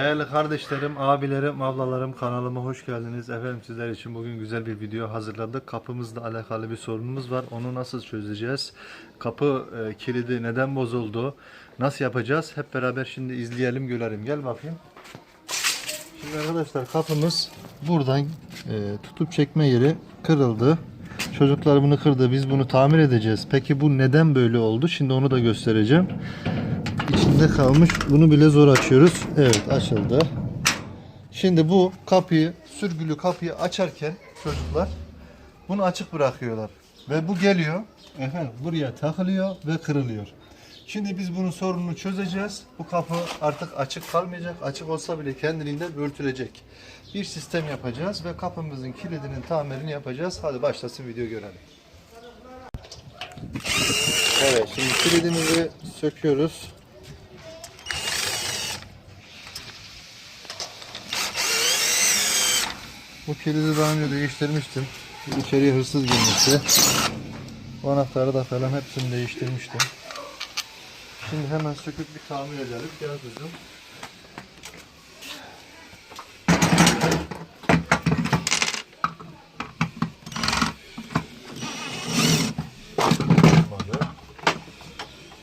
Değerli kardeşlerim, abilerim, ablalarım kanalıma hoş geldiniz. Efendim sizler için bugün güzel bir video hazırladık. Kapımızla alakalı bir sorunumuz var. Onu nasıl çözeceğiz? Kapı e, kilidi neden bozuldu? Nasıl yapacağız? Hep beraber şimdi izleyelim, görelim. Gel bakayım. Şimdi arkadaşlar kapımız buradan e, tutup çekme yeri kırıldı. Çocuklar bunu kırdı. Biz bunu tamir edeceğiz. Peki bu neden böyle oldu? Şimdi onu da göstereceğim. İçinde kalmış. Bunu bile zor açıyoruz. Evet açıldı. Şimdi bu kapıyı, sürgülü kapıyı açarken çocuklar bunu açık bırakıyorlar. Ve bu geliyor. Efendim buraya takılıyor ve kırılıyor. Şimdi biz bunun sorununu çözeceğiz. Bu kapı artık açık kalmayacak. Açık olsa bile kendiliğinden örtülecek. Bir sistem yapacağız ve kapımızın kilidinin tamirini yapacağız. Hadi başlasın video görelim. Evet şimdi kilidimizi söküyoruz. Bu kilidi daha önce değiştirmiştim. İçeriye hırsız girmişti. Bu anahtarı da falan hepsini değiştirmiştim. Şimdi hemen söküp bir tamir edelim. Gel kızım.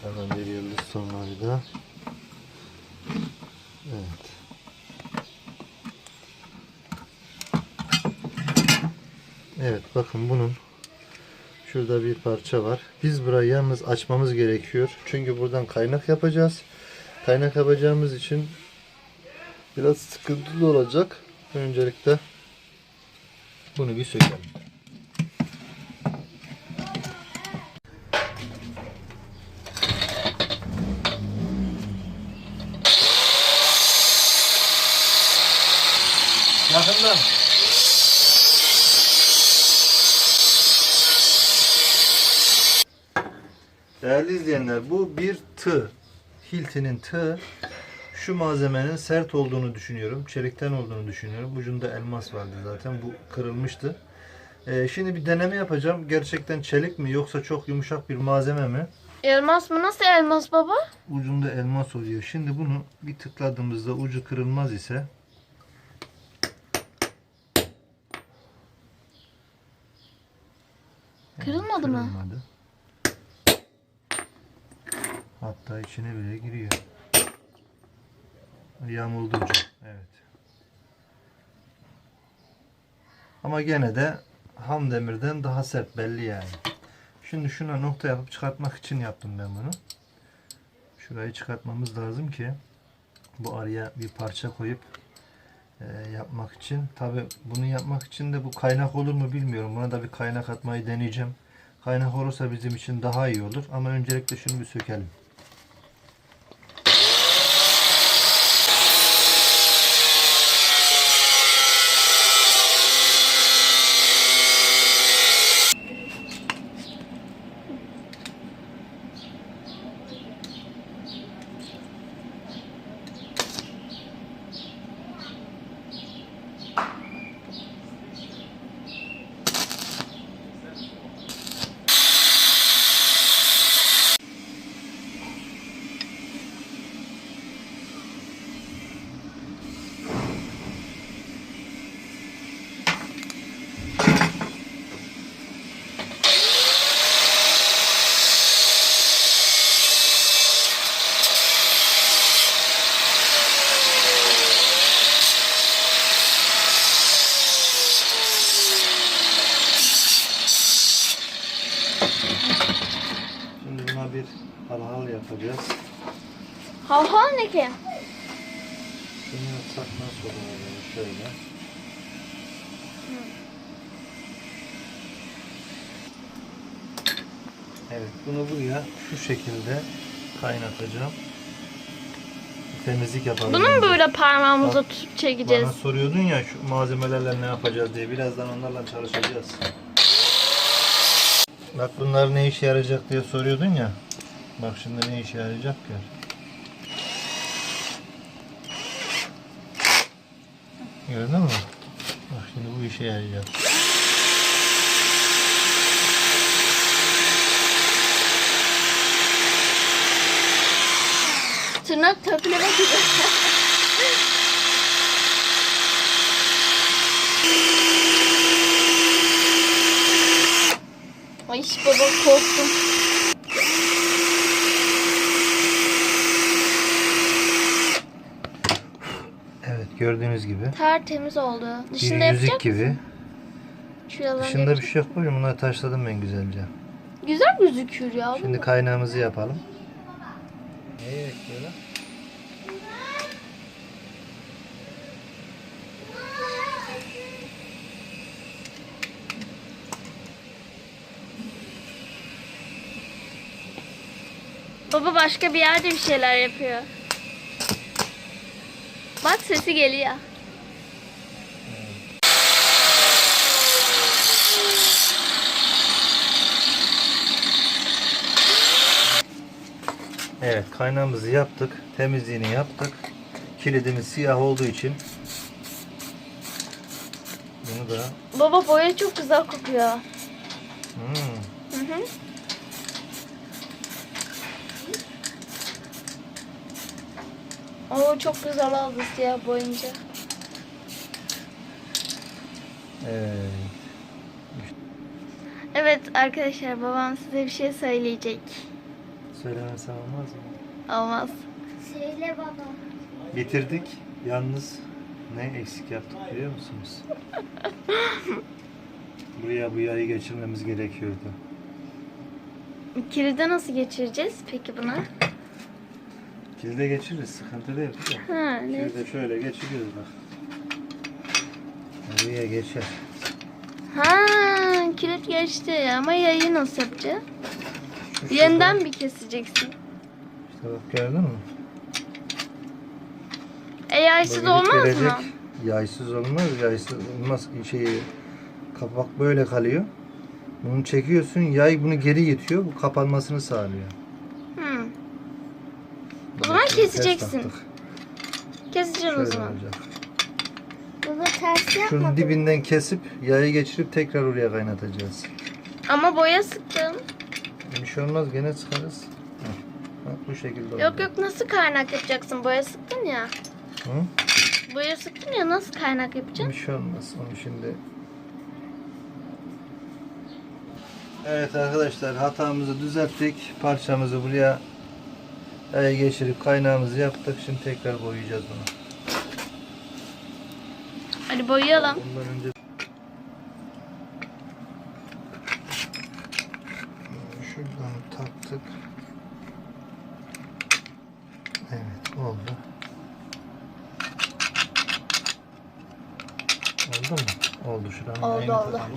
Hemen bir yıldız sonlarıyla. Evet. Evet bakın bunun şurada bir parça var. Biz burayı yalnız açmamız gerekiyor. Çünkü buradan kaynak yapacağız. Kaynak yapacağımız için biraz sıkıntılı olacak. Öncelikle bunu bir sökelim. Değerli izleyenler bu bir tığ. Hilti'nin tığ. Şu malzemenin sert olduğunu düşünüyorum. Çelikten olduğunu düşünüyorum. Ucunda elmas vardı zaten. Bu kırılmıştı. Ee, şimdi bir deneme yapacağım. Gerçekten çelik mi yoksa çok yumuşak bir malzeme mi? Elmas mı? Nasıl elmas baba? Ucunda elmas oluyor. Şimdi bunu bir tıkladığımızda ucu kırılmaz ise Kırılmadı mı? Kırılmadı. Hatta içine bile giriyor. Yamuldu ucu. Evet. Ama gene de ham demirden daha sert belli yani. Şimdi şuna nokta yapıp çıkartmak için yaptım ben bunu. Şurayı çıkartmamız lazım ki bu araya bir parça koyup e, yapmak için. Tabi bunu yapmak için de bu kaynak olur mu bilmiyorum. Buna da bir kaynak atmayı deneyeceğim. Kaynak olursa bizim için daha iyi olur. Ama öncelikle şunu bir sökelim. Şimdi buna bir halhal yapacağız. Hav hav ne ki? Şunu yapsak nasıl olur? Şöyle. Evet bunu buraya şu şekilde kaynatacağım. Temizlik yapalım. Bunu mu böyle parmağımıza tutup çekeceğiz? Bana soruyordun ya şu malzemelerle ne yapacağız diye. Birazdan onlarla çalışacağız. Bak bunlar ne işe yarayacak diye soruyordun ya. Bak şimdi ne işe yarayacak gör. Gördün mü? Bak şimdi bu işe yarayacak. Tırnak töpleme gibi. Ay baba korktum. Gördüğünüz gibi. Tertemiz oldu. Bir Dışında yüzük yapacak gibi. Şuralarını Dışında bir yapacak- şey yok babacığım. Bunları taşladım ben güzelce. Güzel gözüküyor ya. Şimdi kaynağımızı yapalım. Neyi ekliyorlar? Baba başka bir yerde bir şeyler yapıyor. Bak sesi geliyor. Evet kaynağımızı yaptık. Temizliğini yaptık. Kilidimiz siyah olduğu için bunu da Baba boya çok güzel kokuyor. hmm, Hı hı. Oo çok güzel oldu siyah boyunca. evet. Evet arkadaşlar babam size bir şey söyleyecek. Söylemesem olmaz mı? Olmaz. Söyle baba. Bitirdik. Yalnız ne eksik yaptık biliyor musunuz? Buraya bu yayı geçirmemiz gerekiyordu. Kilide nasıl geçireceğiz peki bunu? Kilide geçiririz. Sıkıntı değil. Ha? Kilide şöyle geçiriyoruz bak. Buraya geçer. Ha, kilit geçti ama yayı nasıl yapacağız? Şu Yeniden şuradan- mi keseceksin? İşte bak gördün mü? E yaysız Bu olmaz gelecek. mı? Yaysız olmaz. Yaysız olmaz. Şey, kapak böyle kalıyor. Bunu çekiyorsun. Yay bunu geri itiyor. Bu kapanmasını sağlıyor. Hı. O zaman Bunu ters keseceksin. Keseceğim o Şöyle zaman. olacak. Baba ters yapma. Şunun dibinden kesip yayı geçirip tekrar oraya kaynatacağız. Ama boya sıktım. Bir şey olmaz gene sıkarız. Heh. Bak bu şekilde olacak. Yok yok nasıl kaynak yapacaksın? Boya sıktın ya. Hı? Boya sıktın ya nasıl kaynak Bir yapacaksın? şey olmaz. Onu şimdi Evet arkadaşlar hatamızı düzelttik. Parçamızı buraya yaya geçirip kaynağımızı yaptık. Şimdi tekrar boyayacağız bunu. Hadi boyayalım. Bundan önce şuradan taktık. Evet oldu. Oldu mu? Oldu şuranın Oldu, oldu. takalım.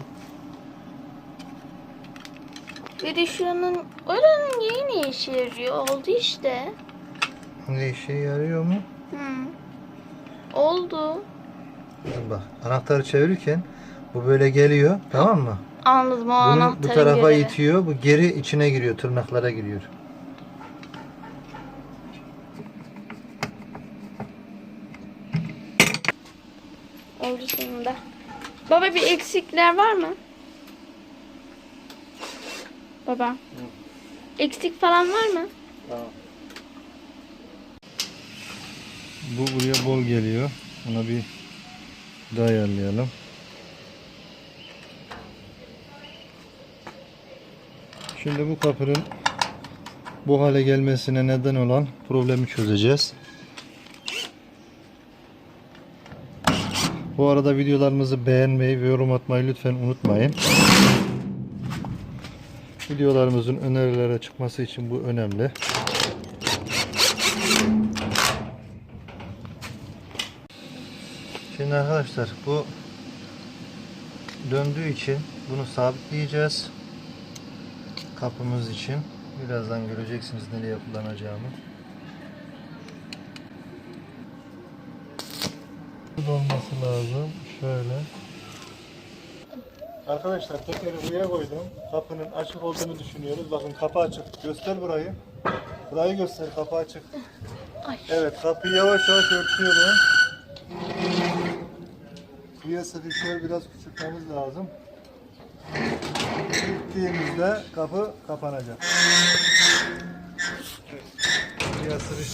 Bir de şuranın oranın ne işe yarıyor? Oldu işte. Ne işe yarıyor mu? Hı. Oldu. Bak anahtarı çevirirken bu böyle geliyor tamam mı? Anladım o Bunu anahtarın bu tarafa görevi. itiyor bu geri içine giriyor tırnaklara giriyor. Oldu sonunda. Baba bir eksikler var mı? Baba. Eksik falan var mı? Bu buraya bol geliyor. Ona bir daha ayarlayalım. Şimdi bu kapının bu hale gelmesine neden olan problemi çözeceğiz. Bu arada videolarımızı beğenmeyi ve yorum atmayı lütfen unutmayın. Videolarımızın önerilere çıkması için bu önemli. Şimdi arkadaşlar bu döndüğü için bunu sabitleyeceğiz. Kapımız için. Birazdan göreceksiniz nereye kullanacağımı. olması lazım. Şöyle. Arkadaşlar tekeri buraya koydum. Kapının açık olduğunu düşünüyoruz. Bakın kapı açık. Göster burayı. Burayı göster. Kapı açık. Ay. Evet kapıyı yavaş yavaş örtüyorum. Buraya sıkışıyor biraz küçültmemiz lazım. Gittiğimizde kapı kapanacak.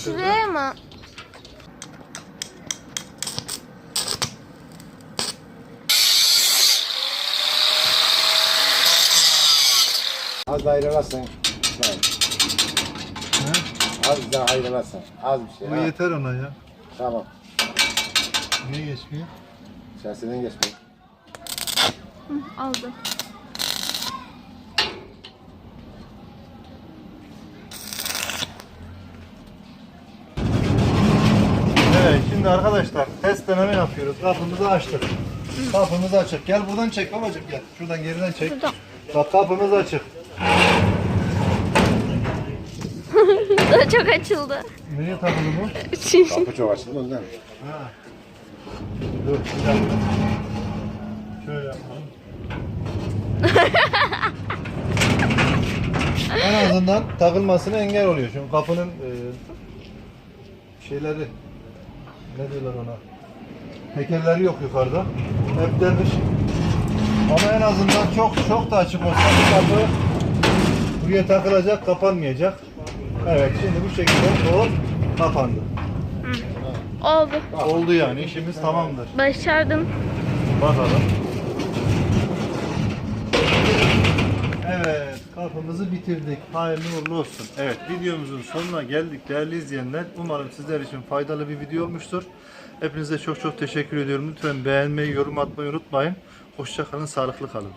Şuraya mı? Az daha ayrılasın. Sen. He? Az daha ayrılasın. Az bir şey. Bu ha. yeter ona ya. Tamam. Niye geçmiyor? Şahsiden geçme. Aldım. Evet şimdi arkadaşlar test deneme yapıyoruz. Kapımızı açtık. Kapımız açık. Gel buradan çek babacığım gel. Şuradan geriden çek. Şuradan. Bak kapımız açık. Daha çok açıldı. Nereye takılı bu? Kapı çok açıldı ondan. Ha. Dur. Şöyle yapalım. en azından takılmasına engel oluyor. Çünkü kapının e, şeyleri ne diyorlar ona? Tekerleri yok yukarıda. Hep demir. Ama en azından çok çok da açık olsa bu kapı buraya takılacak, kapanmayacak. Evet şimdi bu şekilde hop kapandı. Oldu. Oldu yani işimiz tamamdır. Başardım. Bakalım. Evet, kapımızı bitirdik. Hayırlı uğurlu olsun. Evet, videomuzun sonuna geldik değerli izleyenler. Umarım sizler için faydalı bir video olmuştur. Hepinize çok çok teşekkür ediyorum. Lütfen beğenmeyi, yorum atmayı unutmayın. Hoşça kalın, sağlıklı kalın.